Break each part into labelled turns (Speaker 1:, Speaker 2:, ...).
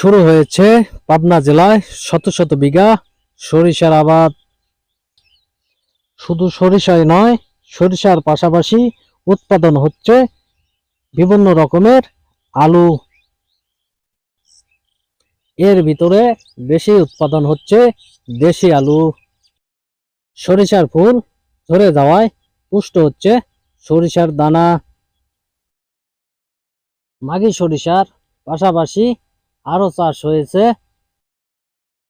Speaker 1: শুরু হয়েছে পাবনা জেলায় শত শত বিঘা সরিষার আবাদ। শুধু সরিষাই নয়, সরিষার পাশাপাশি উৎপাদন হচ্ছে বিভিন্ন রকমের আলু। এর ভিতরে বেশি উৎপাদন হচ্ছে দেশি আলু। সরিষার ফুল ধরে যাওয়ায় পুষ্ট হচ্ছে সরিষার দানা। মাগি সরিষার পাশাপাশি আরও চাষ হয়েছে।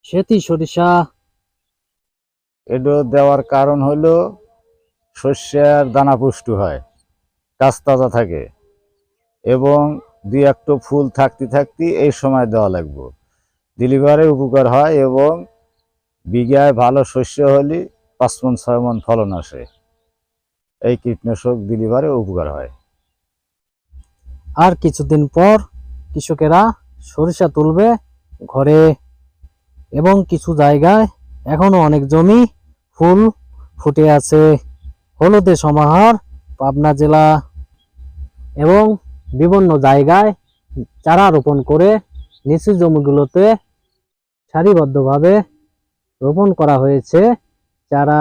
Speaker 1: সেতি সরিষা।
Speaker 2: এটা দেওয়ার কারণ হলো শস্যের দানা পুষ্ট হয় গাছ তাজা থাকে এবং দুই একটা ফুল থাকতে থাকতে এই সময় দেওয়া লাগবে। ডেলিভারি উপকার হয় এবং বিঘায় ভালো শস্য হলে পাঁচ মন ছয় মন ফলন আসে। এই কীটনাশক ডেলিভারি উপকার হয়।
Speaker 1: আর কিছুদিন পর কৃষকেরা সরিষা তুলবে ঘরে এবং কিছু জায়গায় এখনও অনেক জমি ফুল ফুটে আছে। হলুদে সমাহার, পাবনা জেলা এবং বিভিন্ন জায়গায় চারা রোপণ করে নিচু জমিগুলোতে সারিবদ্ধভাবে রোপণ করা হয়েছে চারা।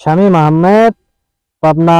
Speaker 1: শামীম আহমেদ, পাবনা